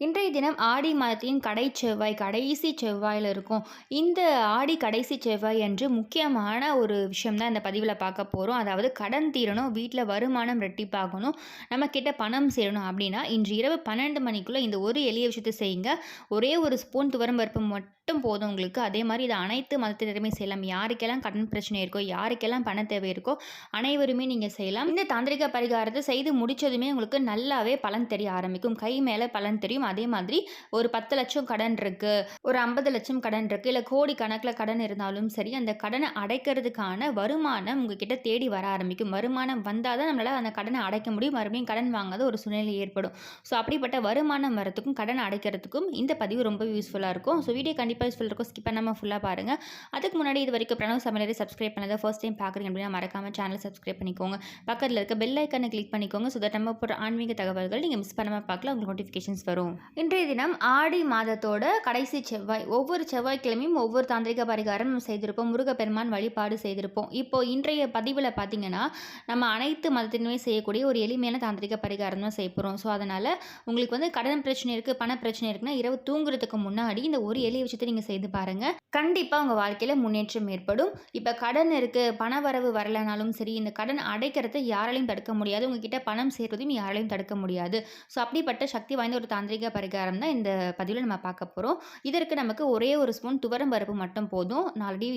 இன்றைய தினம் ஆடி மாதத்தின் கடை செவ்வாய் கடைசி செவ்வாயில் இருக்கும். இந்த ஆடி கடைசி செவ்வாய் என்று முக்கியமான ஒரு விஷயம் தான் இந்த பதிவில் பார்க்க போகிறோம் அதாவது கடன் தீரணும் வீட்டில் வருமானம் ரெட்டிப்பாகணும் நம்ம கிட்ட பணம் சேரணும் அப்படின்னா இன்று இரவு பன்னெண்டு மணிக்குள்ளே இந்த ஒரு எளிய விஷயத்தை செய்யுங்க. ஒரே ஒரு ஸ்பூன் துவரம் பருப்பு மட்டும் மட்டும் போதும் உங்களுக்கு. அதே மாதிரி இது அனைத்து மதத்தினருமே செய்யலாம். யாருக்கெல்லாம் கடன் பிரச்சனை இருக்கோ யாருக்கெல்லாம் பண தேவை இருக்கோ அனைவருமே நீங்கள் செய்யலாம். இந்த தாந்திரிக பரிகாரத்தை செய்து முடித்ததுமே உங்களுக்கு நல்லாவே பலன் தெரிய ஆரம்பிக்கும். கை மேலே பலன் தெரியும். அதே மாதிரி ஒரு பத்து லட்சம் கடன் இருக்குது ஒரு ஐம்பது லட்சம் கடன் இருக்குது இல்லை கோடி கணக்கில் கடன் இருந்தாலும் சரி அந்த கடனை அடைக்கிறதுக்கான வருமானம் உங்ககிட்ட தேடி வர ஆரம்பிக்கும். வருமானம் வந்தால் தான் நம்மளால் அந்த கடனை அடைக்க முடியும். மறுபடியும் கடன் வாங்காத ஒரு சூழ்நிலை ஏற்படும். ஸோ அப்படிப்பட்ட வருமானம் வரத்துக்கும் கடன் அடைக்கிறதுக்கும் இந்த பதிவு ரொம்ப யூஸ்ஃபுல்லாக இருக்கும். ஸோ வீடியோ கண்டிப்பாக யூஸ்ஃபுல் இருக்கும். ஸ்கிப் பண்ணாமல் ஃபுல்லாக பாருங்கள் அதுக்கு முன்னாடி இது வரைக்கும் பிரணவ் சமையலரை சப்ஸ்கிரைப் பண்ணதை ஃபர்ஸ்ட் டைம் பார்க்குறீங்க அப்படின்னா மறக்காமல் சேனல் சப்ஸ்கிரைப் பண்ணிக்கோங்க. பக்கத்தில் இருக்க பெல் ஐக்கானை கிளிக் பண்ணிக்கோங்க. ஸோ தட் நம்ம போகிற ஆன்மீக தகவல்கள் நீங்கள் மிஸ் பண்ணாமல் பார்க்கலாம் உங்களுக்கு நோட்டிஃபிகேஷன்ஸ் வரும். இன்றைய தினம் ஆடி மாதத்தோட கடைசி செவ்வாய் ஒவ்வொரு செவ்வாய்க்கிழமையும் ஒவ்வொரு தாந்திரிக பரிகாரம் நம்ம செய்திருப்போம். முருகப்பெருமான் வழிபாடு செய்திருப்போம். இப்போ இன்றைய பதிவில் பார்த்தீங்கன்னா நம்ம அனைத்து மதத்தினுமே செய்யக்கூடிய ஒரு எளிமையான தாந்திரிக பரிகாரம் தான் செய்ய போகிறோம் ஸோ அதனால் உங்களுக்கு வந்து கடன் பிரச்சனை இருக்குது பண பிரச்சனை இருக்குன்னா இரவு தூங்குறதுக்கு முன்னாடி இந்த ஒரு எளிய விஷயத்தை நீங்கள் செய்து பாருங்கள் கண்டிப்பாக உங்கள் வாழ்க்கையில் முன்னேற்றம் ஏற்படும். இப்போ கடன் இருக்குது பண வரவு வரலைனாலும் சரி இந்த கடன் அடைக்கிறத யாராலையும் தடுக்க முடியாது. உங்ககிட்ட பணம் சேர்றதையும் யாராலையும் தடுக்க முடியாது. ஸோ அப்படிப்பட்ட சக்தி வாய்ந்த ஒரு தாந்திரிக பரிகாரம் தான் இந்த பதிவில் நம்ம பார்க்க போகிறோம் இதற்கு நமக்கு ஒரே ஒரு ஸ்பூன் துவரம் பருப்பு மட்டும் போதும். நான் ஆல்ரெடி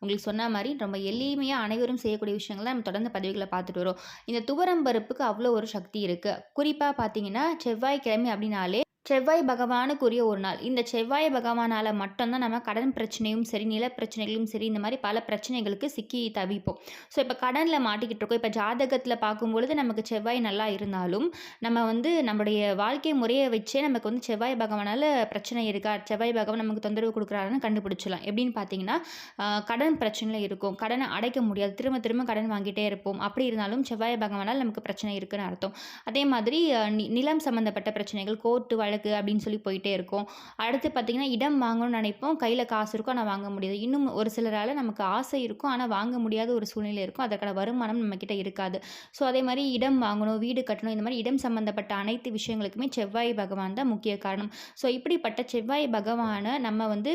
உங்களுக்கு சொன்ன மாதிரி ரொம்ப எளிமையாக அனைவரும் செய்யக்கூடிய விஷயங்கள் நம்ம தொடர்ந்து பதிவுகளை பார்த்துட்டு வரோம். இந்த துவரம் பருப்புக்கு அவ்வளோ ஒரு சக்தி இருக்குது குறிப்பாக பார்த்தீங்கன்னா செவ்வாய்க்கிழமை அப்படின்னாலே செவ்வாய் பகவானுக்குரிய ஒரு நாள். இந்த செவ்வாய் பகவானால் மட்டும்தான் நம்ம கடன் பிரச்சனையும் சரி நில பிரச்சனைகளும் சரி இந்த மாதிரி பல பிரச்சனைகளுக்கு சிக்கி தவிப்போம். ஸோ இப்போ கடனில் மாட்டிக்கிட்டு இருக்கோம். இப்போ ஜாதகத்தில் பார்க்கும்பொழுது நமக்கு செவ்வாய் நல்லா இருந்தாலும் நம்ம வந்து நம்முடைய வாழ்க்கை முறையை வச்சே நமக்கு வந்து செவ்வாய் பகவானால் பிரச்சனை இருக்கா? செவ்வாய் பகவான் நமக்கு தொந்தரவு கொடுக்குறாருன்னு கண்டுபிடிச்சிடலாம். எப்படின்னு பார்த்தீங்கன்னா கடன் பிரச்சனையில் இருக்கும். கடனை அடைக்க முடியாது. திரும்ப திரும்ப கடன் வாங்கிட்டே இருப்போம். அப்படி இருந்தாலும் செவ்வாய் பகவானால் நமக்கு பிரச்சனை இருக்குன்னு அர்த்தம். அதே மாதிரி நிலம் சம்மந்தப்பட்ட பிரச்சனைகள் கோர்ட்டு வழக்கு கிடக்கு அப்படின்னு சொல்லி போயிட்டே இருக்கும். அடுத்து பார்த்திங்கன்னா இடம் வாங்கணும்னு நினைப்போம். கையில் காசு இருக்கும் ஆனால் வாங்க முடியாது. இன்னும் ஒரு சிலரால் நமக்கு ஆசை இருக்கும். ஆனால் வாங்க முடியாத ஒரு சூழ்நிலை இருக்கும். அதற்கான வருமானம் நம்மக்கிட்ட இருக்காது. ஸோ அதே மாதிரி இடம் வாங்கணும் வீடு கட்டணும் இந்த மாதிரி இடம் சம்மந்தப்பட்ட அனைத்து விஷயங்களுக்குமே செவ்வாய் பகவான் தான் முக்கிய காரணம். ஸோ இப்படிப்பட்ட செவ்வாய் பகவானை நம்ம வந்து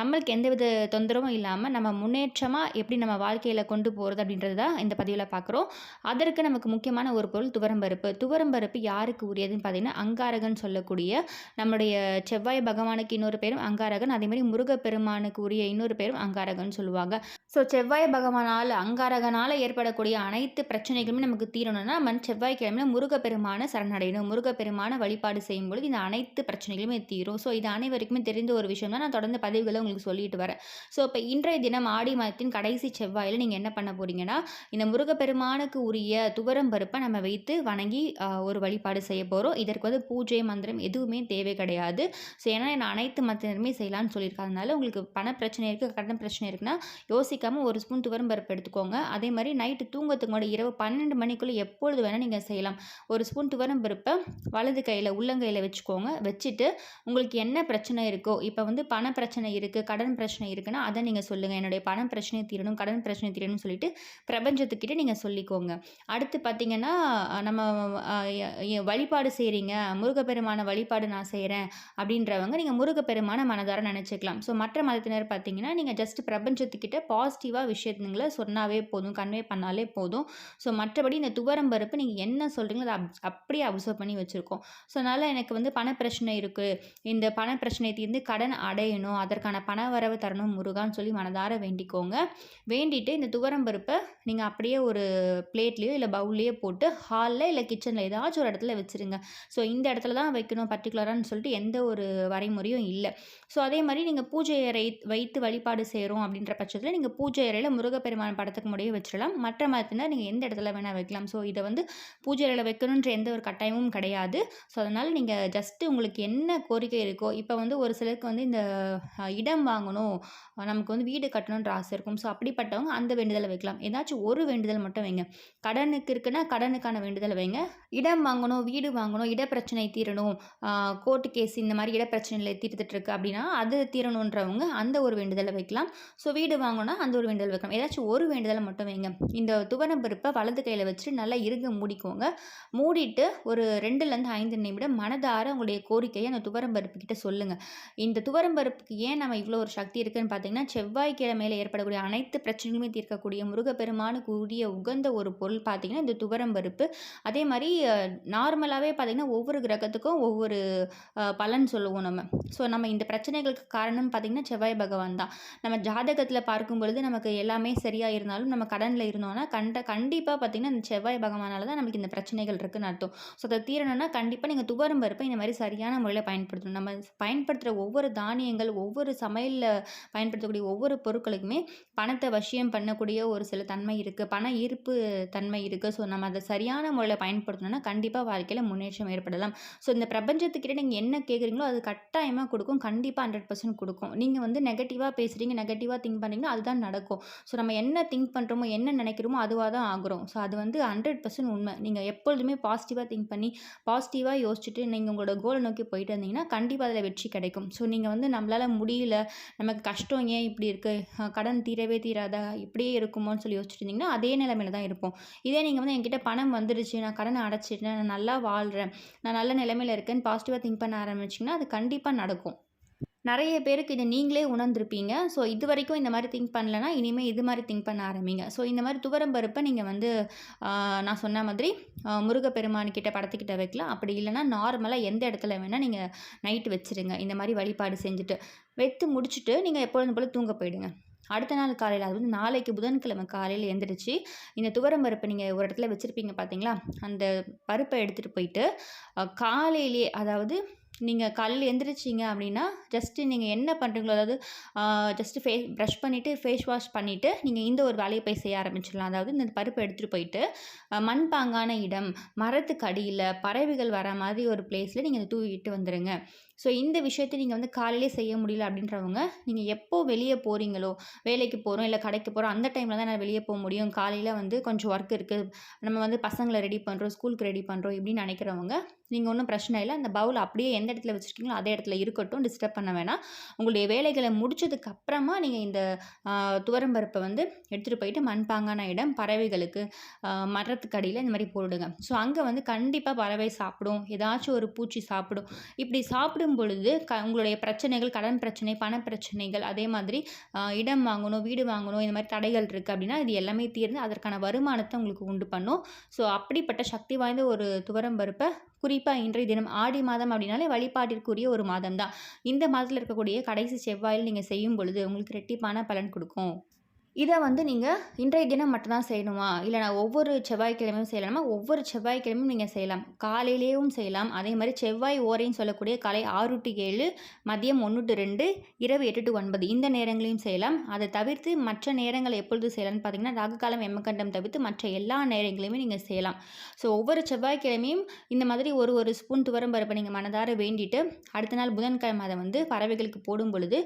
நம்மளுக்கு எந்தவித தொந்தரவும் இல்லாமல் நம்ம முன்னேற்றமாக எப்படி நம்ம வாழ்க்கையில் கொண்டு போகிறது அப்படின்றது தான் இந்த பதிவில் பார்க்குறோம் அதற்கு நமக்கு முக்கியமான ஒரு பொருள் துவரம்பருப்பு. துவரம்பருப்பு யாருக்கு உரியதுன்னு பார்த்தீங்கன்னா அங்காரகன் சொல்லக்கூடிய நம்முடைய செவ்வாய் பகவானுக்கு இன்னொரு பேரும் அங்காரகன் அதே மாதிரி முருகப்பெருமானுக்கு உரிய இன்னொரு பேரும் அங்காரகன் சொல்லுவாங்க. ஸோ செவ்வாய் பகவானால் அங்காரகனால் ஏற்படக்கூடிய அனைத்து பிரச்சனைகளுமே நமக்கு தீரணும்னா நம்ம செவ்வாய்க்கிழமையில் முருகப்பெருமான சரணடையணும். முருகப்பெருமான வழிபாடு செய்யும் பொழுது இந்த அனைத்து பிரச்சனைகளுமே தீரும். ஸோ இது அனைவருக்குமே தெரிந்த ஒரு விஷயம் தான். நான் தொடர்ந்து பதிவுகளை உங்களுக்கு சொல்லிட்டு வரேன். ஸோ இப்போ இன்றைய தினம் ஆடி மாதத்தின் கடைசி செவ்வாயில் நீங்கள் என்ன பண்ண போகிறீங்கன்னா இந்த முருகப்பெருமானுக்கு உரிய துவரம் பருப்பை நம்ம வைத்து வணங்கி ஒரு வழிபாடு செய்ய போகிறோம் இதற்கு வந்து பூஜை மந்திரம் எதுவுமே தேவை கிடையாது. ஸோ ஏன்னா நான் அனைத்து மத்தினருமே செய்யலாம்னு சொல்லியிருக்காதனால உங்களுக்கு பண பிரச்சனை இருக்குது கடன் பிரச்சனை இருக்குன்னா யோசிக்காமல் ஒரு ஸ்பூன் துவரம் பருப்பு எடுத்துக்கோங்க. அதே மாதிரி நைட்டு தூங்கத்துக்கு முன்னாடி இரவு பன்னெண்டு மணிக்குள்ளே எப்பொழுது வேணால் நீங்கள் செய்யலாம். ஒரு ஸ்பூன் துவரம் பருப்பை வலது கையில் உள்ளங்கையில் வச்சுக்கோங்க. வச்சுட்டு உங்களுக்கு என்ன பிரச்சனை இருக்கோ இப்போ வந்து பண பிரச்சனை இருக்குது கடன் பிரச்சனை இருக்குன்னா அதை நீங்கள் சொல்லுங்கள் என்னுடைய பண பிரச்சனையை தீரணும் கடன் பிரச்சனை தீரணும்னு சொல்லிட்டு பிரபஞ்சத்துக்கிட்ட நீங்கள் சொல்லிக்கோங்க. அடுத்து பார்த்தீங்கன்னா நம்ம வழிபாடு செய்கிறீங்க முருகப்பெருமான வழிபாடு நான் செய்கிறேன் அப்படின்றவங்க நீங்கள் முருகப்பெருமான மனதார நினச்சிக்கலாம். ஸோ மற்ற மதத்தினர் பார்த்தீங்கன்னா நீங்கள் ஜஸ்ட் பிரபஞ்சத்துக்கிட்ட பாசிட்டிவாக விஷயத்துங்களை சொன்னாவே போதும் கன்வே பண்ணாலே போதும். ஸோ மற்றபடி இந்த துவரம் பருப்பு நீங்கள் என்ன சொல்கிறீங்களோ அதை அப் அப்படியே அப்சர்வ் பண்ணி வச்சுருக்கோம். ஸோ அதனால் எனக்கு வந்து பண பிரச்சனை இருக்குது இந்த பண பிரச்சனை தீர்ந்து கடன் அடையணும் அதற்கான பண வரவு தரணும் முருகான்னு சொல்லி மனதார வேண்டிக்கோங்க. வேண்டிட்டு இந்த துவரம் பருப்பை நீங்கள் அப்படியே ஒரு பிளேட்லேயோ இல்லை பவுல்லையோ போட்டு ஹாலில் இல்லை கிச்சனில் ஏதாச்சும் ஒரு இடத்துல வச்சுருங்க. ஸோ இந்த இடத்துல தான் வைக்கணும் பட் பர்டிகுலரான்னு சொல்லிட்டு எந்த ஒரு வரைமுறையும் இல்லை. ஸோ அதே மாதிரி நீங்கள் பூஜை அறை வைத்து வழிபாடு செய்கிறோம் அப்படின்ற பட்சத்தில் நீங்கள் பூஜை அறையில் முருகப்பெருமான் படத்துக்கு முடிய வச்சிடலாம். மற்ற மதத்தினர் நீங்கள் எந்த இடத்துல வேணால் வைக்கலாம். ஸோ இதை வந்து பூஜை அறையில் வைக்கணுன்ற எந்த ஒரு கட்டாயமும் கிடையாது. ஸோ அதனால் நீங்கள் ஜஸ்ட்டு உங்களுக்கு என்ன கோரிக்கை இருக்கோ இப்போ வந்து ஒரு சிலருக்கு வந்து இந்த இடம் வாங்கணும் நமக்கு வந்து வீடு கட்டணுன்ற ஆசை இருக்கும். ஸோ அப்படிப்பட்டவங்க அந்த வேண்டுதலை வைக்கலாம். ஏதாச்சும் ஒரு வேண்டுதல் மட்டும் வைங்க. கடனுக்கு இருக்குன்னா கடனுக்கான வேண்டுதலை வைங்க. இடம் வாங்கணும் வீடு வாங்கணும் இட பிரச்சனை தீரணும் கோர்ட்டு கேஸ் இந்த மாதிரி இடப்பிரச்சனையில் தீர்த்துட்டு இருக்கு அப்படின்னா அது தீரணுன்றவங்க அந்த ஒரு வேண்டுதலை வைக்கலாம். ஸோ வீடு வாங்கணும்னா அந்த ஒரு வேண்டுதல் வைக்கலாம். ஏதாச்சும் ஒரு வேண்டுதலை மட்டும் வைங்க. இந்த துவரம் பருப்பை வலது கையில் வச்சுட்டு நல்லா இருங்க மூடிக்கோங்க. மூடிட்டு ஒரு ரெண்டுலேருந்து ஐந்து நிமிடம் மனதார உங்களுடைய கோரிக்கையை அந்த துவரம் பருப்பு கிட்ட சொல்லுங்கள் இந்த துவரம் பருப்புக்கு ஏன் நம்ம இவ்வளோ ஒரு சக்தி இருக்குன்னு பார்த்தீங்கன்னா செவ்வாய்க்கிழமையில் ஏற்படக்கூடிய அனைத்து பிரச்சனைகளுமே தீர்க்கக்கூடிய முருகப்பெருமானுக்கு உரிய உகந்த ஒரு பொருள் பார்த்தீங்கன்னா இந்த துவரம் பருப்பு அதே மாதிரி நார்மலாகவே பார்த்தீங்கன்னா ஒவ்வொரு கிரகத்துக்கும் ஒவ்வொரு பலன் சொல்லுவோம் நம்ம. ஸோ நம்ம இந்த பிரச்சனைகளுக்கு காரணம் பார்த்தீங்கன்னா செவ்வாய் பகவான் தான். நம்ம ஜாதகத்தில் பார்க்கும் பொழுது நமக்கு எல்லாமே சரியாக இருந்தாலும் நம்ம கடனில் இருந்தோம்னா கண்ட கண்டிப்பாக பார்த்தீங்கன்னா இந்த செவ்வாய் பகவானால் தான் நமக்கு இந்த பிரச்சனைகள் இருக்குதுன்னு அர்த்தம். ஸோ அதை தீரணும்னா கண்டிப்பாக நீங்கள் துவரம் பருப்பை இந்த மாதிரி சரியான முறையில் பயன்படுத்தணும். நம்ம பயன்படுத்துகிற ஒவ்வொரு தானியங்கள் ஒவ்வொரு சமையலில் பயன்படுத்தக்கூடிய ஒவ்வொரு பொருட்களுக்குமே பணத்தை வசியம் பண்ணக்கூடிய ஒரு சில தன்மை இருக்குது பண ஈர்ப்பு தன்மை இருக்குது ஸோ நம்ம அதை சரியான முறையில் பயன்படுத்தணும்னா கண்டிப்பாக வாழ்க்கையில் முன்னேற்றம் ஏற்படலாம். ஸோ இந்த பிரபஞ்சத்தை பிரபஞ்சத்துக்கிட்ட நீங்கள் என்ன கேட்குறீங்களோ அது கட்டாயமாக கொடுக்கும். கண்டிப்பாக ஹண்ட்ரட் பர்சன்ட் கொடுக்கும். நீங்கள் வந்து நெகட்டிவாக பேசுகிறீங்க நெகட்டிவாக திங்க் பண்ணீங்கன்னா அதுதான் நடக்கும். ஸோ நம்ம என்ன திங்க் பண்ணுறோமோ என்ன நினைக்கிறோமோ அதுவாக தான் ஆகுறோம். ஸோ அது வந்து ஹண்ட்ரட் பர்சன்ட் உண்மை. நீங்கள் எப்பொழுதுமே பாசிட்டிவாக திங்க் பண்ணி பாசிட்டிவாக யோசிச்சுட்டு நீங்கள் உங்களோட கோலை நோக்கி போயிட்டு இருந்தீங்கன்னா கண்டிப்பாக அதில் வெற்றி கிடைக்கும். ஸோ நீங்கள் வந்து நம்மளால் முடியல நமக்கு கஷ்டம் ஏன் இப்படி இருக்குது கடன் தீரவே தீராதா? இப்படியே இருக்குமோன்னு சொல்லி யோசிச்சுட்டு இருந்தீங்கன்னா அதே நிலைமையில தான் இருப்போம். இதே நீங்கள் வந்து என்கிட்ட பணம் வந்துடுச்சு நான் கடனை அடைச்சிட்டேன் நான் நல்லா வாழ்கிறேன் நான் நல்ல நிலைமையில் இருக்கேன்னு பாசிட்டிவாக திங்க் பண்ண ஆரம்பிச்சிங்கன்னா அது கண்டிப்பாக நடக்கும். நிறைய பேருக்கு இதை நீங்களே உணர்ந்திருப்பீங்க. ஸோ இது வரைக்கும் இந்த மாதிரி திங்க் பண்ணலன்னா இனிமேல் இது மாதிரி திங்க் பண்ண ஆரம்பிங்க. ஸோ இந்த மாதிரி துவரம் பருப்பை நீங்கள் வந்து நான் சொன்ன மாதிரி ஆஹ், முருகப்பெருமான்கிட்ட படத்துக்கிட்ட வைக்கலாம். அப்படி இல்லைன்னா நார்மலாக எந்த இடத்துல வேணால் நீங்கள் நைட்டு வச்சுருங்க. இந்த மாதிரி வழிபாடு செஞ்சுட்டு. வைத்து முடிச்சுட்டு நீங்கள் எப்பொழுதும் போல் தூங்க போயிடுங்க. அடுத்த நாள் காலையில் அது வந்து நாளைக்கு புதன்கிழமை காலையில் எழுந்திரிச்சு இந்த துவரம் பருப்பை நீங்கள் ஒரு இடத்துல வச்சுருப்பீங்க பார்த்தீங்களா அந்த பருப்பை எடுத்துகிட்டு போயிட்டு காலையிலே காலையிலேயே அதாவது நீங்கள் காலையில் எந்திரிச்சிங்க அப்படின்னா ஜஸ்ட்டு நீங்கள் என்ன பண்ணுறீங்களோ அதாவது ஜஸ்ட்டு ஃபே ப்ரஷ் பண்ணிவிட்டு ஃபேஸ் வாஷ் பண்ணிவிட்டு நீங்கள் இந்த ஒரு வேலையை போய் செய்ய ஆரம்பிச்சிடலாம். அதாவது இந்த பருப்பை எடுத்துகிட்டு போயிட்டு மண்பாங்கான இடம் மரத்துக்கு அடியில் பறவைகள் வர மாதிரி ஒரு பிளேஸில் நீங்கள் தூவிட்டு வந்துடுங்க ஸோ இந்த விஷயத்தை நீங்கள் வந்து காலையிலே செய்ய முடியல அப்படின்றவங்க நீங்கள் எப்போ வெளியே போகிறீங்களோ வேலைக்கு போகிறோம் இல்லை கடைக்கு போகிறோம் அந்த டைமில் தான் நான் வெளியே போக முடியும். காலையில் வந்து கொஞ்சம் ஒர்க் இருக்குது நம்ம வந்து பசங்களை ரெடி பண்ணுறோம் ஸ்கூலுக்கு ரெடி பண்ணுறோம் இப்படின்னு நினைக்கிறவங்க நீங்கள் ஒன்றும் பிரச்சனை இல்லை. அந்த பவுல் அப்படியே எந்த இடத்துல வச்சுருக்கீங்களோ அதே இடத்துல இருக்கட்டும். டிஸ்டர்ப் பண்ண வேணாம். உங்களுடைய வேலைகளை முடிச்சதுக்கு அப்புறமா நீங்கள் இந்த துவரம்பருப்பை வந்து எடுத்துகிட்டு போயிட்டு மண்பாங்கான இடம் பறவைகளுக்கு மரத்துக்கு அடியில் இந்த மாதிரி போடுங்க ஸோ அங்கே வந்து கண்டிப்பாக பறவை சாப்பிடும். ஏதாச்சும் ஒரு பூச்சி சாப்பிடும். இப்படி சாப்பிடு சாப்பிடும் பொழுது க உங்களுடைய பிரச்சனைகள் கடன் பிரச்சனை பண பிரச்சனைகள் அதே மாதிரி இடம் வாங்கணும் வீடு வாங்கணும் இந்த மாதிரி தடைகள் இருக்குது அப்படின்னா இது எல்லாமே தீர்ந்து அதற்கான வருமானத்தை உங்களுக்கு உண்டு பண்ணும். ஸோ அப்படிப்பட்ட சக்தி வாய்ந்த ஒரு துவரம் பருப்பை குறிப்பாக இன்றைய தினம் ஆடி மாதம் அப்படின்னாலே வழிபாட்டிற்குரிய ஒரு மாதம் தான் இந்த மாதத்தில் இருக்கக்கூடிய கடைசி செவ்வாயில் நீங்கள் செய்யும் பொழுது உங்களுக்கு ரெட்டிப்பான பலன் கொடுக்கும். இதை வந்து நீங்கள் இன்றைய தினம் மட்டும்தான் செய்யணுமா? இல்லை நான் ஒவ்வொரு செவ்வாய்க்கிழமையும் செய்யலாமா? ஒவ்வொரு செவ்வாய்க்கிழமையும் நீங்கள் செய்யலாம். காலையிலேயும் செய்யலாம். அதே மாதிரி செவ்வாய் ஓரைன்னு சொல்லக்கூடிய காலை ஆறு டு ஏழு மதியம் ஒன்று டு ரெண்டு இரவு எட்டு டு ஒன்பது இந்த நேரங்களையும் செய்யலாம். அதை தவிர்த்து மற்ற நேரங்களை எப்பொழுது செய்யலாம்னு பார்த்தீங்கன்னா ராகுகாலம் எம்மக்கண்டம் தவிர்த்து மற்ற எல்லா நேரங்களையுமே நீங்கள் செய்யலாம். ஸோ ஒவ்வொரு செவ்வாய்க்கிழமையும் இந்த மாதிரி ஒரு ஒரு ஸ்பூன் துவரம் பருப்பை நீங்கள் மனதார வேண்டிட்டு அடுத்த நாள் புதன்கிழமை அதை வந்து பறவைகளுக்கு போடும் பொழுது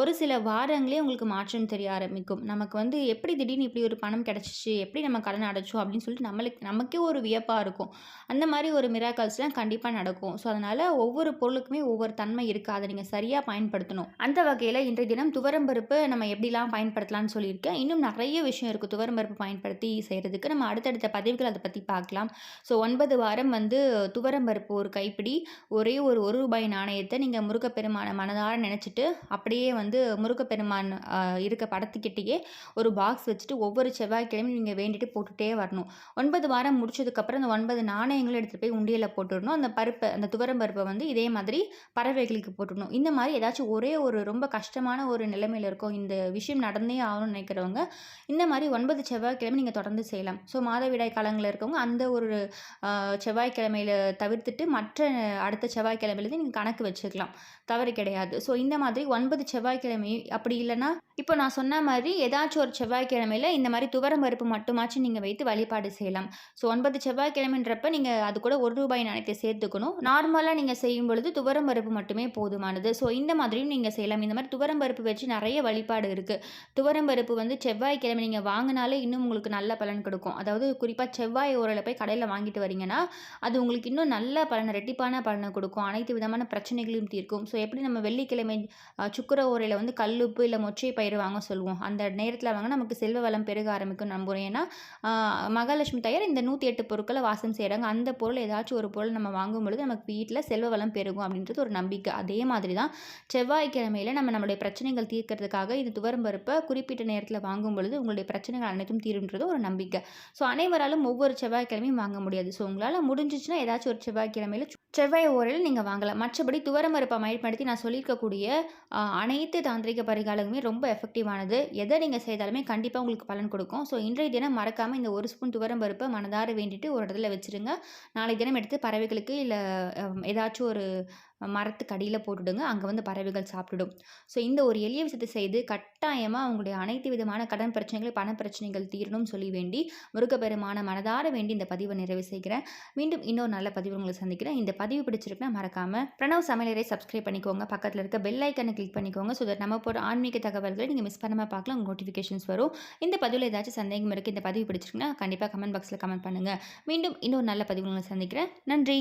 ஒரு சில வாரங்களே உங்களுக்கு மாற்றம் தெரிய ஆரம்பிக்கும். நமக்கு வந்து எப்படி திடீர்னு இப்படி ஒரு பணம் கிடச்சிச்சு எப்படி நம்ம கடன் அடைச்சோம் அப்படின்னு சொல்லிட்டு நம்மளுக்கு நமக்கே ஒரு வியப்பாக இருக்கும். அந்த மாதிரி ஒரு மிராக்கல்ஸ்லாம் கண்டிப்பாக நடக்கும். ஸோ அதனால் ஒவ்வொரு பொருளுக்குமே ஒவ்வொரு தன்மை இருக்குது அதை நீங்கள் சரியாக பயன்படுத்தணும். அந்த வகையில் இன்றைய தினம் துவரம்பருப்பு நம்ம எப்படிலாம் பயன்படுத்தலாம்னு சொல்லியிருக்கேன். இன்னும் நிறைய விஷயம் இருக்குது துவரம்பருப்பு பயன்படுத்தி செய்கிறதுக்கு நம்ம அடுத்தடுத்த பதிவுகள் அதை பற்றி பார்க்கலாம். ஸோ ஒன்பது வாரம் வந்து துவரம்பருப்பு ஒரு கைப்பிடி ஒரே ஒரு ஒரு ரூபாய் நாணயத்தை நீங்கள் முருகப்பெருமானை மனதார நினச்சிட்டு அப்படியே வந்து முருகப்பெருமான் இருக்க படத்துக்கிட்டேயே ஒரு பாக்ஸ் வச்சுட்டு ஒவ்வொரு செவ்வாய்க்கிழமையும் நீங்கள் வேண்டிட்டு போட்டுகிட்டே வரணும். ஒன்பது வாரம் முடிச்சதுக்கப்புறம் அந்த ஒன்பது நாணயங்களும் எடுத்துகிட்டு போய் உண்டியலில் போட்டுடணும். அந்த பருப்பை அந்த துவரம் பருப்பை வந்து இதே மாதிரி பறவைகளுக்கு போட்டுடணும். இந்த மாதிரி ஏதாச்சும் ஒரே ஒரு ரொம்ப கஷ்டமான ஒரு நிலைமையில் இருக்கும் இந்த விஷயம் நடந்தே ஆகணும்னு நினைக்கிறவங்க இந்த மாதிரி ஒன்பது செவ்வாய்க்கிழமை நீங்கள் தொடர்ந்து செய்யலாம். ஸோ மாதவிடாய் காலங்களில் இருக்கவங்க அந்த ஒரு செவ்வாய்க்கிழமையில தவிர்த்துட்டு மற்ற அடுத்த செவ்வாய்க்கிழமையிலேருந்து நீங்கள் கணக்கு வச்சுக்கலாம். தவறு கிடையாது. ஸோ இந்த மாதிரி ஒன்பது செவ்வாய்க்கிழமை அப்படி இல்லைன்னா இப்போ நான் சொன்ன மாதிரி ஏதாச்சும் ஒரு செவ்வாய்க்கிழமையில் இந்த மாதிரி துவரம் பருப்பு மட்டுமாச்சும் நீங்கள் வைத்து வழிபாடு செய்யலாம். ஸோ ஒன்பது செவ்வாய்க்கிழமைன்றப்ப நீங்கள் அது கூட ஒரு ரூபாய் நாணயத்தை சேர்த்துக்கணும். நார்மலாக நீங்கள் செய்யும் பொழுது துவரம் பருப்பு மட்டுமே போதுமானது. ஸோ இந்த மாதிரியும் நீங்கள் செய்யலாம். இந்த மாதிரி துவரம் பருப்பு வச்சு நிறைய வழிபாடு இருக்குது துவரம் பருப்பு வந்து செவ்வாய்க்கிழமை நீங்கள் வாங்கினாலே இன்னும் உங்களுக்கு நல்ல பலன் கொடுக்கும். அதாவது குறிப்பாக செவ்வாய் ஊரில் போய் கடையில் வாங்கிட்டு வரீங்கன்னா அது உங்களுக்கு இன்னும் நல்ல பலனை ரெட்டிப்பான பலனை கொடுக்கும். அனைத்து விதமான பிரச்சனைகளையும் தீர்க்கும். ஸோ எப்படி நம்ம வெள்ளிக்கிழமை சுக்கர சுக்கிர ஓரையில் வந்து கல்லுப்பு இல்லை மொச்சை பயிர் வாங்க சொல்லுவோம். அந்த நேரத்தில் வாங்க நமக்கு செல்வ வளம் பெருக ஆரம்பிக்கும் நம்புகிறோம் ஏன்னா மகாலட்சுமி தயார் இந்த நூற்றி எட்டு பொருட்களை வாசம் செய்கிறாங்க அந்த பொருள் ஏதாச்சும் ஒரு பொருள் நம்ம வாங்கும் பொழுது நமக்கு வீட்டில் செல்வ வளம் பெருகும் அப்படின்றது ஒரு நம்பிக்கை. அதே மாதிரி தான் செவ்வாய்க்கிழமையில் நம்ம நம்மளுடைய பிரச்சனைகள் தீர்க்கிறதுக்காக இது துவரம் பருப்பை குறிப்பிட்ட நேரத்தில் வாங்கும் பொழுது உங்களுடைய பிரச்சனைகள் அனைத்தும் தீருன்றது ஒரு நம்பிக்கை. ஸோ அனைவராலும் ஒவ்வொரு செவ்வாய்க்கிழமையும் வாங்க முடியாது. ஸோ உங்களால் முடிஞ்சிச்சுன்னா ஏதாச்சும் ஒரு செவ்வாய்க்கிழமையில் செவ்வாய் ஓரையில் நீங்கள் வாங்கலாம். மற்றபடி துவரம் பருப்பை பயன்படுத்தி நான் சொல்லியிருக்கக்கூடிய அனைத்து தாந்திரிக பரிகாலங்களுமே ரொம்ப எஃபெக்டிவானது எதை நீங்கள் செய்தாலுமே கண்டிப்பாக உங்களுக்கு பலன் கொடுக்கும். ஸோ இன்றைய தினம் மறக்காமல் இந்த ஒரு ஸ்பூன் துவரம் பருப்பை மனதார வேண்டிட்டு ஒரு இடத்துல வச்சுருங்க. நாளைக்கு தினம் எடுத்து பறவைகளுக்கு இல்லை ஏதாச்சும் ஒரு மரத்துக்கு அடியில் போட்டுடுங்க அங்கே வந்து பறவைகள் சாப்பிட்டுடும். ஸோ இந்த ஒரு எளிய விஷயத்தை செய்து கட்டாயமாக அவங்களுடைய அனைத்து விதமான கடன் பிரச்சனைகள் பண பிரச்சனைகள் தீரணும்னு சொல்லி வேண்டி முருகப்பெருமான மனதார வேண்டி இந்த பதிவை நிறைவு செய்கிறேன். மீண்டும் இன்னொரு நல்ல பதிவு உங்களை சந்திக்கிறேன். இந்த பதிவு பிடிச்சிருக்குன்னா மறக்காமல் பிரணவ் சமையலரை சப்ஸ்கிரைப் பண்ணிக்கோங்க. பக்கத்தில் இருக்க பெல் ஐக்கனை கிளிக் பண்ணிக்கோங்க. ஸோ தட் நம்ம போகிற ஆன்மீக தகவல்களை நீங்கள் மிஸ் பண்ணாமல் பார்க்கலாம். உங்கள் நோட்டிஃபிகேஷன்ஸ் வரும். இந்த பதிவில் ஏதாச்சும் சந்தேகம் இருக்குது இந்த பதிவு பிடிச்சிருக்குன்னா கண்டிப்பாக கமெண்ட் பாக்ஸில் கமெண்ட் பண்ணுங்கள் மீண்டும் இன்னொரு நல்ல பதிவு உங்களை சந்திக்கிறேன். நன்றி.